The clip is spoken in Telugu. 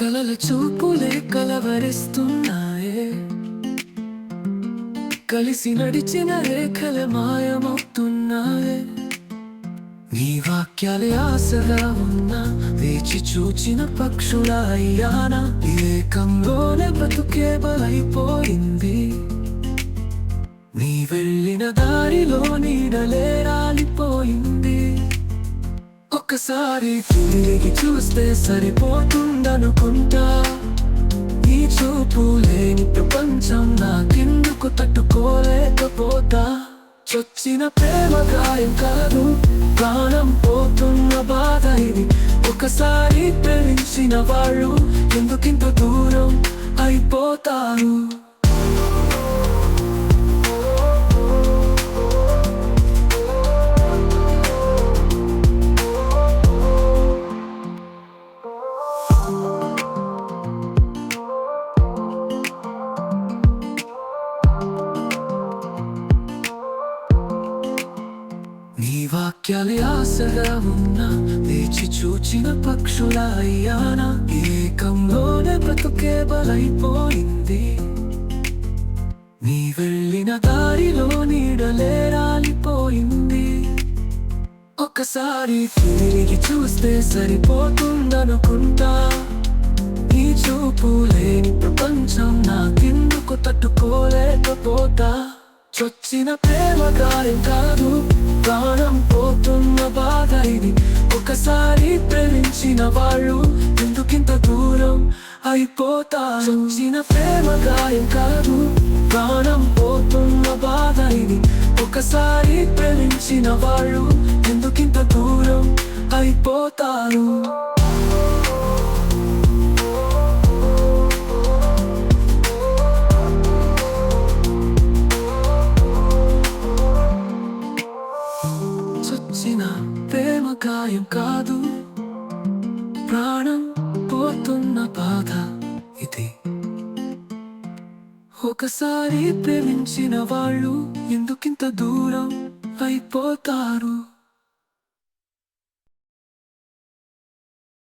కలల చూపులే కలవరిస్తున్నాయే. కలిసి నడిచిన రేఖల మాయమవుతున్నాయే. నీ వాక్యాలే ఆశగా ఉన్నా వేచి చూచిన పక్షుల అయ్యానా. ఈ ఏకంలోనే బతుకే బలైపోయింది. నీ వెళ్ళిన దారిలో నీడలే ఒక్కసారి తిరిగి చూస్తే సరిపోతుందనుకుంటా. ఈ చూపు లేని ప్రపంచం నాకెందుకు తట్టుకోలేకపోతా. చొచ్చిన ప్రేమ గాయం కాదు ప్రాణం పోతున్న బాధ ఇది. ఒకసారి ప్రేమించిన వాళ్ళు ఎందుకింత దూరం అయిపోతారు? నీ వాక్యాలే ఆశగా ఉన్నా వేచి చూచిన పక్షుల అయ్యానా ఏకంలోనే బ్రతుకే బలైపోయింది. నీ వెళ్ళిన దారిలో నీడలే రాలిపోయింది. ఒక్కసారి తిరిగి చూస్తే సరిపోతుందనుకుంటా. నీ చూపు లేని ప్రపంచం కిందకు తట్టుకోలేకపోతా. చొచ్చిన ప్రేమ కాదు. వాళ్ళు ఎందుకింత దూరం అయిపోతారు? చిన్న ప్రేమ గాయం కాదు ప్రాణం పోతున్న బాధ ఇది. ఒకసారి ప్రేమించిన వాళ్ళు ఎందుకింత దూరం అయిపోతారు? చొచ్చిన ప్రేమ గాయం కాదు ప్రాణం పోతున్న బాధ ఇది. ఒకసారి ప్రేమించిన వాళ్ళు ఎందుకింత దూరం అయిపోతారు?